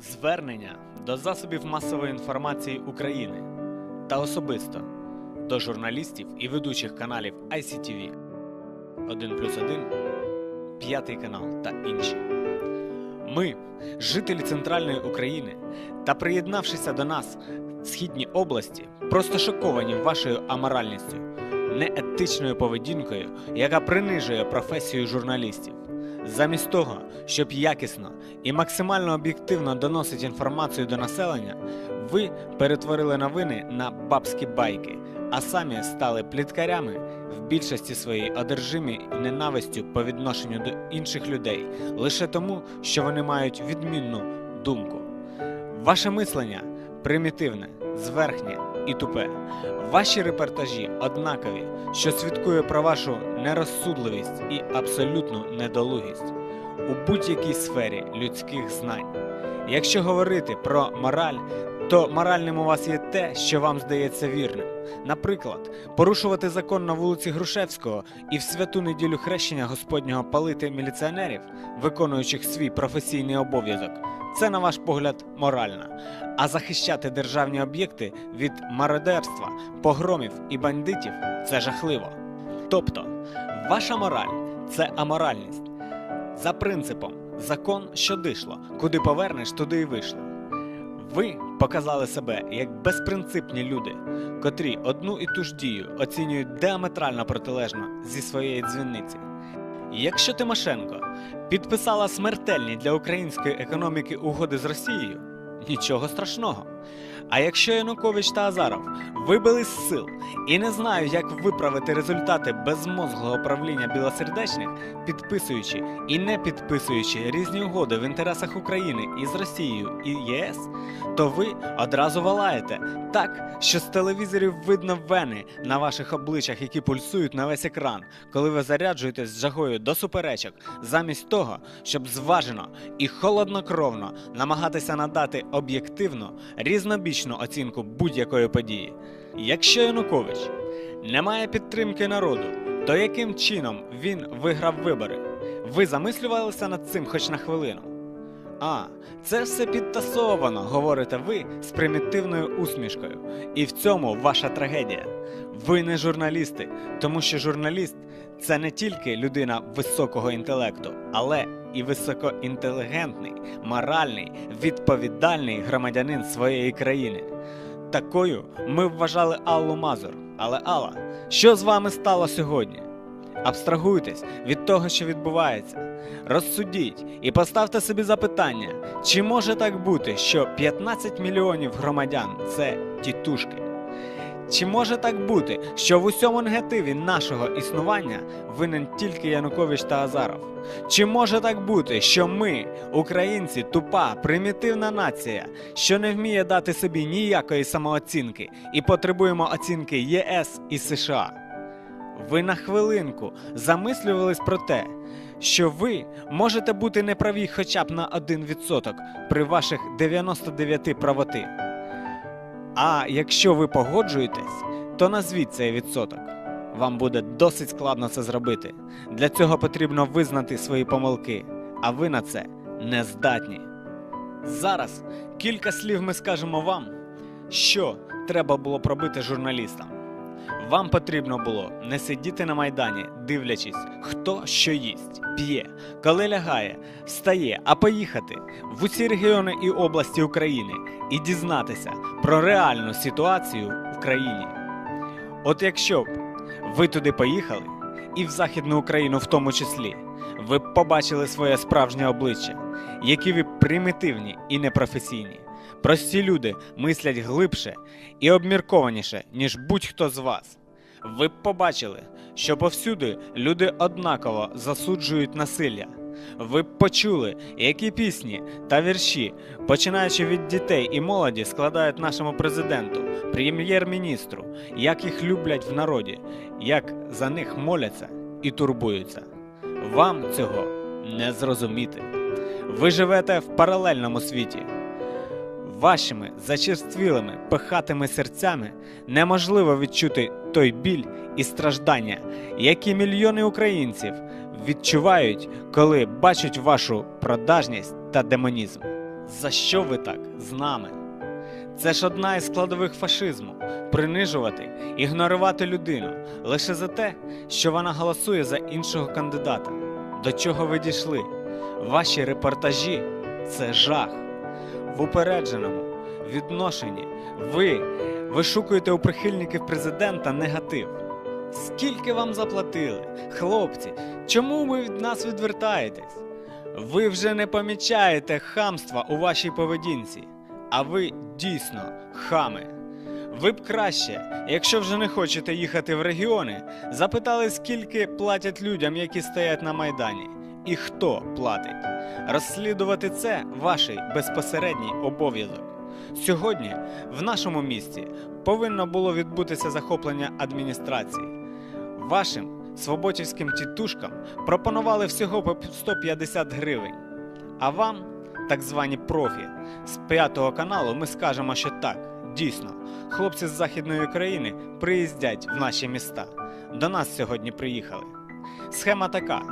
Звернення до засобів масової інформації України та особисто до журналістів і ведучих каналів ICTV 1 плюс 1, п'ятий канал та інші. Ми, жителі Центральної України та приєднавшися до нас східні області, просто шоковані вашою аморальністю, неетичною поведінкою, яка принижує професію журналістів. Замість того, щоб якісно і максимально об'єктивно доносити інформацію до населення, ви перетворили новини на бабські байки, а самі стали пліткарями в більшості своїй одержимі ненавистю по відношенню до інших людей лише тому, що вони мають відмінну думку. Ваше мислення примітивне, зверхнє і тупе. Ваші репортажі однакові, що свідкує про вашу нерозсудливість і абсолютну недолугість у будь-якій сфері людських знань. Якщо говорити про мораль, то моральним у вас є те, що вам здається вірним. Наприклад, порушувати закон на вулиці Грушевського і в святу неділю хрещення Господнього палити міліціонерів, виконуючих свій професійний обов'язок. Це, на ваш погляд, морально. А захищати державні об'єкти від мародерства, погромів і бандитів це жахливо. Тобто, ваша мораль це аморальність. За принципом закон, що дишло, куди повернеш, туди і вийшло. Ви показали себе як безпринципні люди, котрі одну і ту ж дію оцінюють діаметрально протилежно зі своєї дзвінниці. Якщо Тимошенко підписала смертельні для української економіки угоди з Росією, нічого страшного. А якщо Янукович та Азаров вибили з сил і не знають, як виправити результати безмозглого правління білосердечних, підписуючи і не підписуючи різні угоди в інтересах України із Росією і ЄС, то ви одразу валаєте так, що з телевізорів видно вени на ваших обличчях, які пульсують на весь екран, коли ви заряджуєтесь з жагою до суперечок, замість того, щоб зважено і холоднокровно намагатися надати об'єктивну, різнобічну оцінку будь-якої події. Якщо Янукович не має підтримки народу, то яким чином він виграв вибори? Ви замислювалися над цим хоч на хвилину? А, це все підтасовано, говорите ви з примітивною усмішкою. І в цьому ваша трагедія. Ви не журналісти, тому що журналіст це не тільки людина високого інтелекту, але і високоінтелігентний, моральний, відповідальний громадянин своєї країни. Такою ми вважали Аллу Мазур. Але Алла, що з вами стало сьогодні? Абстрагуйтесь від того, що відбувається. Розсудіть і поставте собі запитання, чи може так бути, що 15 мільйонів громадян це тітушки? Чи може так бути, що в усьому негативі нашого існування винен тільки Янукович та Азаров? Чи може так бути, що ми, українці, тупа, примітивна нація, що не вміє дати собі ніякої самооцінки і потребуємо оцінки ЄС і США? Ви на хвилинку замислювались про те, що ви можете бути неправі хоча б на 1% при ваших 99 правоти. А якщо ви погоджуєтесь, то назвіть цей відсоток. Вам буде досить складно це зробити. Для цього потрібно визнати свої помилки, а ви на це не здатні. Зараз кілька слів ми скажемо вам, що треба було пробити журналістам. Вам потрібно було не сидіти на майдані, дивлячись, хто що їсть, п'є, коли лягає, встає, а поїхати в усі регіони і області України і дізнатися про реальну ситуацію в країні. От якщо б ви туди поїхали, і в Західну Україну в тому числі, ви б побачили своє справжнє обличчя, які ви примітивні і непрофесійні. Прості люди мислять глибше і обміркованіше, ніж будь-хто з вас. Ви б побачили, що повсюди люди однаково засуджують насилля. Ви б почули, які пісні та вірші, починаючи від дітей і молоді, складають нашому президенту, прем'єр-міністру, як їх люблять в народі, як за них моляться і турбуються. Вам цього не зрозуміти. Ви живете в паралельному світі. Вашими зачерствілими, пихатими серцями неможливо відчути той біль і страждання, які мільйони українців відчувають, коли бачать вашу продажність та демонізм. За що ви так з нами? Це ж одна із складових фашизму принижувати, ігнорувати людину лише за те, що вона голосує за іншого кандидата. До чого ви дійшли? Ваші репортажі це жах. В упередженому відношенні ви вишукуєте у прихильників президента негатив. Скільки вам заплатили? Хлопці, чому ви від нас відвертаєтесь? Ви вже не помічаєте хамства у вашій поведінці, а ви дійсно хами. Ви б краще, якщо вже не хочете їхати в регіони, запитали, скільки платять людям, які стоять на Майдані, і хто платить. Розслідувати це ваш безпосередній обов'язок. Сьогодні в нашому місті повинно було відбутися захоплення адміністрації. Вашим свободівським тітушкам пропонували всього по 150 гривень. А вам, так звані профі, з п'ятого каналу ми скажемо, що так, дійсно, хлопці з Західної України приїздять в наші міста. До нас сьогодні приїхали. Схема така: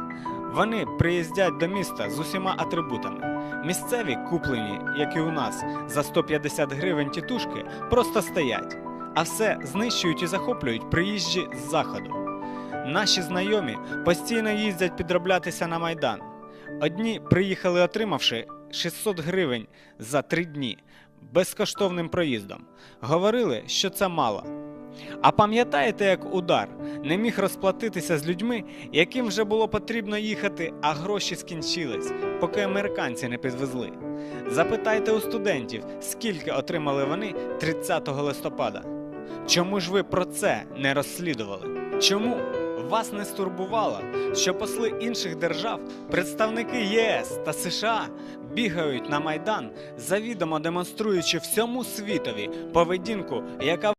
вони приїздять до міста з усіма атрибутами. Місцеві, куплені, як і у нас, за 150 гривень тітушки, просто стоять, а все знищують і захоплюють приїжджі з заходу. Наші знайомі постійно їздять підроблятися на майдан. Одні приїхали, отримавши 600 гривень за три дні безкоштовним проїздом. Говорили, що це мало. А пам'ятаєте, як удар не міг розплатитися з людьми, яким вже було потрібно їхати, а гроші скінчились, поки американці не підвезли? Запитайте у студентів, скільки отримали вони 30 листопада. Чому ж ви про це не розслідували? Чому вас не стурбувало, що посли інших держав, представники ЄС та США бігають на майдан, завідомо демонструючи всьому світові поведінку, яка